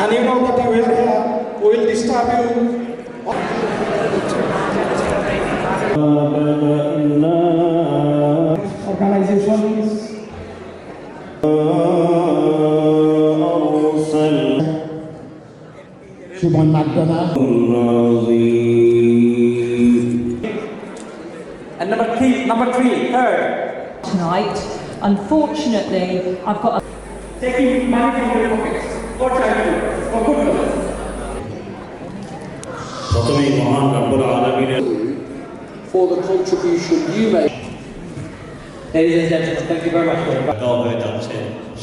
And you know that you are here, we will disturb you. Organizations. Shimon And number three, number three, third. Tonight, unfortunately, I've got a... Taking money from your pockets. What shall I do? For good cause. প্রথমেই মহান রব্বুল আলমিনের for the contribution you made. Ladies and gentlemen, thank you very much for your দেওয়া হয়ে যাচ্ছে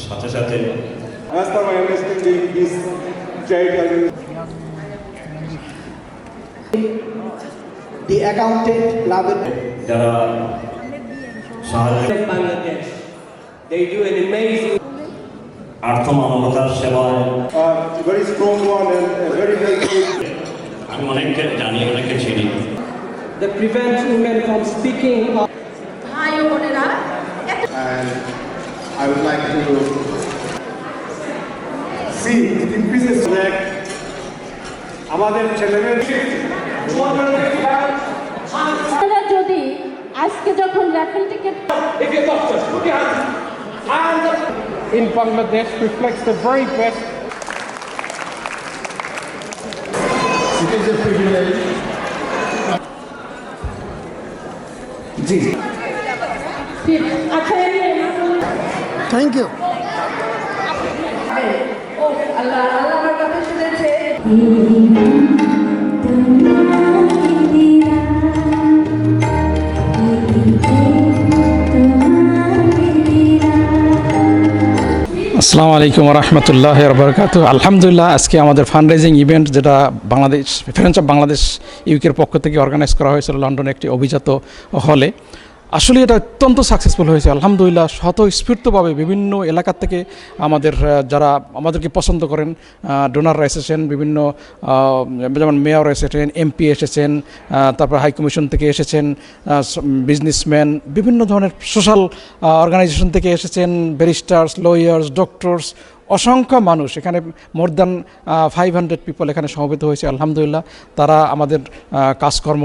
সাথে সাথে as per my understanding, this charity the accountant Labin যারা সাহায্য Bangladesh. They do an amazing আর্থ মানবতার সেবায় uh, uh. আমি অনেককে জানি অনেককে চিনি that prevents women from speaking ভাই ও বোনেরা and I would like to See, it increases that আমাদের ছেলেমেয়ে আপনারা যদি আজকে যখন raffle in Bangladesh reflects the very best it is a privilege আচ্ছা এমনি থ্যাংক ইউ ও আল্লাহ আল্লাহ আমার কথা শুনেছে আসসালামু আলাইকুম রহমতুল্লাহ বরকাত আলহামদুলিল্লাহ, আজকে আমাদের ফান্ড রেজিং ইভেন্ট যেটা বাংলাদেশ ফ্রেন্স অফ বাংলাদেশ ইউকের পক্ষ থেকে অর্গানাইজ করা হয়েছিল লন্ডনে একটি অভিজাত হলে। আসলে এটা অত্যন্ত সাকসেসফুল হয়েছে, আলহামদুলিল্লাহ। স্বতঃস্ফূর্তভাবে বিভিন্ন এলাকার থেকে আমাদের যারা আমাদেরকে পছন্দ করেন ডোনাররা এসেছেন, বিভিন্ন যেমন মেয়র এসেছেন এমপি এসেছেন তারপর হাই কমিশন থেকে এসেছেন বিজনেসম্যান বিভিন্ন ধরনের সোশ্যাল অর্গানাইজেশন থেকে এসেছেন ব্যারিস্টার্স লয়ার্স ডক্টরস অসংখ্য মানুষ, এখানে more than five hundred people এখানে সমবেত হয়েছে, আলহামদুলিল্লাহ। তারা আমাদের কাজকর্ম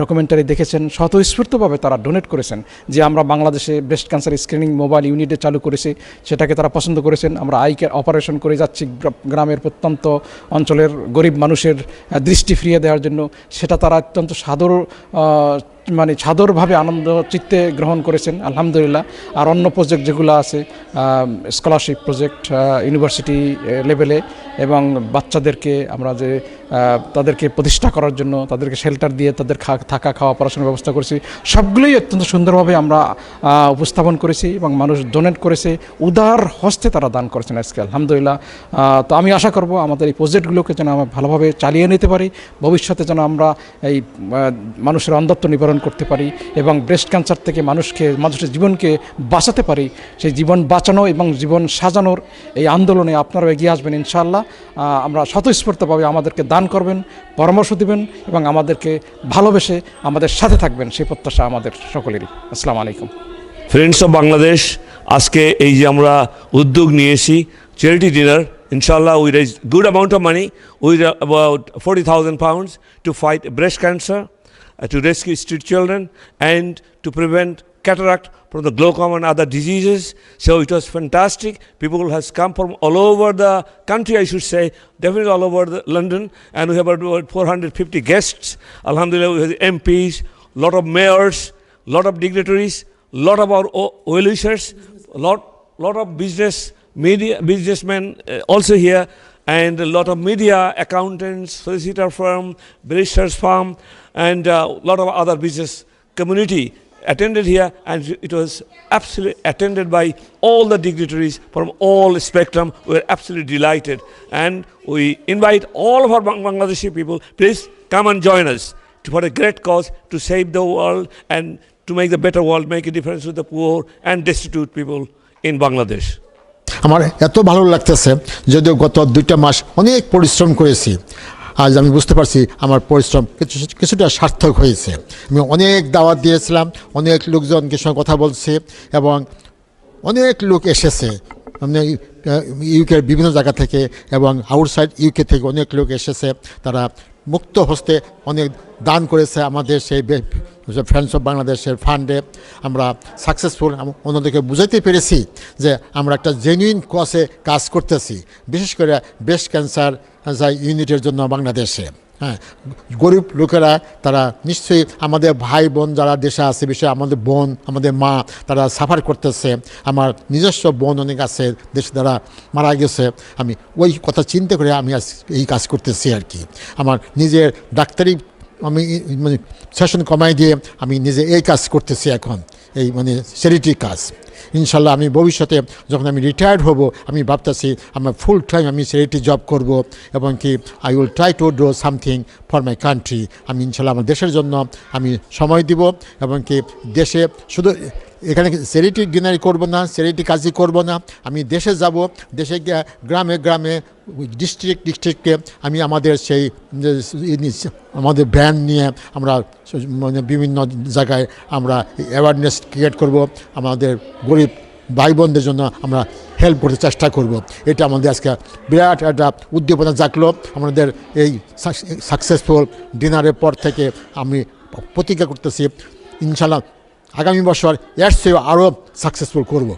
ডকুমেন্টারি দেখেছেন, স্বতঃস্ফূর্তভাবে তারা ডোনেট করেছেন যে আমরা বাংলাদেশে ব্রেস্ট ক্যান্সার স্ক্রিনিং মোবাইল ইউনিটে চালু করেছি, সেটাকে তারা পছন্দ করেছেন। আমরা আই কেয়ার অপারেশন করে যাচ্ছি গ্রামের প্রত্যন্ত অঞ্চলের গরিব মানুষের দৃষ্টি ফিরিয়ে দেওয়ার জন্য। সেটা তারা অত্যন্ত সাদর মানে সাদরভাবে আনন্দ চিত্তে গ্রহণ করেছেন, আলহামদুলিল্লাহ। আর অন্য প্রজেক্ট যেগুলো আছে স্কলারশিপ প্রজেক্ট ইউনিভার্সিটি লেভেলে এবং বাচ্চাদেরকে আমরা যে তাদেরকে প্রতিষ্ঠা করার জন্য, তাদেরকে শেল্টার দিয়ে তাদের থাকা, খাওয়া, পড়াশোনার ব্যবস্থা করেছি। সবগুলোই অত্যন্ত সুন্দরভাবে আমরা উপস্থাপন করেছি এবং মানুষ ডোনেট করেছে। উদার হস্তে তারা দান করেছেন আজকে, আলহামদুলিল্লাহ। তো আমি আশা করব আমাদের এই প্রজেক্টগুলোকে যেন আমরা ভালোভাবে চালিয়ে নিতে পারি। ভবিষ্যতে যেন আমরা এই মানুষের অন্ধত্ব নিবারণ করতে পারি এবং ব্রেস্ট ক্যান্সার থেকে মানুষকে, মানুষের জীবনকে বাঁচাতে পারি। সেই জীবন বাঁচানো এবং জীবন সাজানোর এই আন্দোলনে আপনারাও এগিয়ে আসবেন ইনশাআল্লাহ। আমরা স্বতঃস্ফূর্তভাবে আমাদেরকে দান করবেন, পরামর্শ দিবেন এবং আমাদেরকে ভালোবেসে আমাদের সাথে থাকবেন। সেই প্রত্যাশা আমাদের সকলেরই। আসসালামু আলাইকুম। ফ্রেন্ডস অফ বাংলাদেশ আজকে এই যে আমরা উদ্যোগ নিয়েছি চ্যারিটি ডিনার ইনশাল্লাহ we raise good amount of money we about forty thousand pounds to fight breast cancer to rescue street children and to prevent cataract from the glaucoma and other diseases. So it was fantastic. People has come from all over the country, I should say, definitely all over London, and we have about 450 guests. Alhamdulillah, we have MPs, lot of mayors, lot of dignitaries, lot of our well-wishers, lot lot of business media businessmen uh, also here and a lot of media accountants solicitor firm barristers firm and a lot of other business community attended here and it was absolutely attended by all the dignitaries from all spectrum we were absolutely delighted and we invite all of our bangladeshi people please come and join us for a great cause to save the world and to make the better world, make a difference with the poor and destitute people in Bangladesh. আমার এত ভালো লাগতেছে যদিও গত দুইটা মাস অনেক পরিশ্রম করেছি আজ আমি বুঝতে পারছি আমার পরিশ্রম কিছু কিছুটা সার্থক হয়েছে। আমি অনেক দাওয়াত দিয়েছিলাম, অনেক লোকজনকে সঙ্গে কথা বলছি এবং অনেক লোক এসেছে। মানে ইউকের বিভিন্ন জায়গা থেকে এবং আউটসাইড ইউকে থেকে অনেক লোক এসেছে। তারা মুক্ত হস্তে অনেক দান করেছে আমাদের সেই ফ্রেন্ডস অফ বাংলাদেশের ফান্ডে আমরা সাকসেসফুল অন্যদেরকে বুঝাইতে পেরেছি যে আমরা একটা জেনুইন কসে কাজ করতেছি। বিশেষ করে ব্রেস্ট ক্যান্সার ইউনিটের জন্য বাংলাদেশে। হ্যাঁ গরিব লোকেরা তারা নিশ্চয়ই আমাদের ভাই বোন যারা দেশে আছে বিষয়ে আমাদের বোন, আমাদের মা, তারা সাফার করতেছে। আমার নিজস্ব বোন অনেক আছে, দেশে তারা মারা গেছে। আমি ওই কথা চিন্তা করে আমি এই কাজ করতেছি আর কি। আমার নিজের ডাক্তারি আমি মানে সেশন কমাই দিয়ে আমি নিজে এই কাজ করতেছি এখন। এই মানে চ্যারিটি কাজ। ইনশাল্লাহ আমি ভবিষ্যতে যখন আমি রিটায়ার্ড হব, আমি ভাবতেছি আমার ফুল টাইম আমি সেটি জব করব এবং কি I will try to do something for my country আমি ইনশাল্লাহ আমার দেশের জন্য আমি সময় দিব এবং কি দেশে শুধু এখানে চ্যারিটি ডিনার করব না চ্যারিটি কাজই করব না। আমি দেশে যাব, দেশে গ্রামে গ্রামে ডিস্ট্রিক্ট ডিস্ট্রিক্টকে আমি আমাদের সেই আমাদের ব্র্যান্ড নিয়ে আমরা মানে বিভিন্ন জায়গায় আমরা অ্যাওয়ারনেস ক্রিয়েট করব। আমাদের গরিব ভাই বোনদের জন্য আমরা হেল্প করতে চেষ্টা করব। এটা আমাদের আজকে বিরাট একটা উদ্দীপনা জাগলো। আমাদের এই সাকসেসফুল ডিনারের পর থেকে আমি প্রতিজ্ঞা করতেছি ইনশাল্লাহ আগামী বছর এর চেয়েও আরও সাকসেসফুল করব।